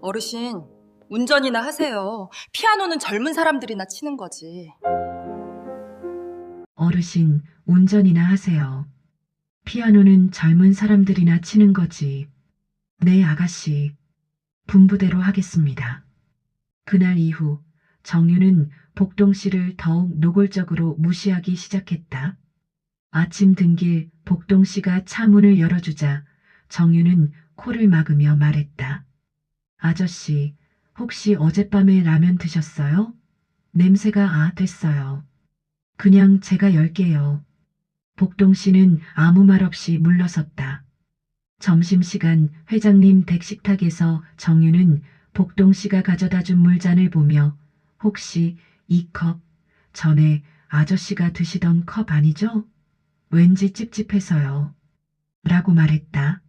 어르신, 운전이나 하세요. 피아노는 젊은 사람들이나 치는 거지. 어르신, 운전이나 하세요. 피아노는 젊은 사람들이나 치는 거지. 네, 아가씨. 분부대로 하겠습니다. 그날 이후 정유는 복동 씨를 더욱 노골적으로 무시하기 시작했다. 아침 등길 복동 씨가 차문을 열어주자 정유는 코를 막으며 말했다. 아저씨, 혹시 어젯밤에 라면 드셨어요? 냄새가 아 됐어요. 그냥 제가 열게요. 복동 씨는 아무 말 없이 물러섰다. 점심시간 회장님 댁 식탁에서 정유는 복동 씨가 가져다 준 물잔을 보며 혹시 이 컵 전에 아저씨가 드시던 컵 아니죠? 왠지 찝찝해서요. 라고 말했다.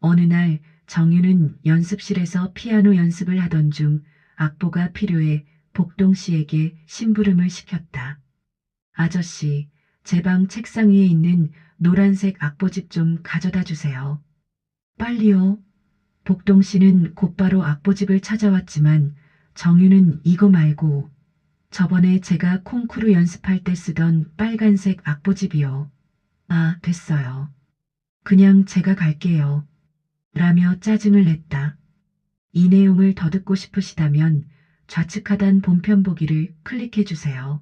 어느 날 정유는 연습실에서 피아노 연습을 하던 중 악보가 필요해 복동 씨에게 심부름을 시켰다. 아저씨, 제 방 책상 위에 있는 노란색 악보집 좀 가져다 주세요. 빨리요. 복동 씨는 곧바로 악보집을 찾아왔지만 정유는 이거 말고 저번에 제가 콩쿠르 연습할 때 쓰던 빨간색 악보집이요. 아, 됐어요. 그냥 제가 갈게요. 라며 짜증을 냈다. 이 내용을 더 듣고 싶으시다면 좌측 하단 본편 보기를 클릭해 주세요.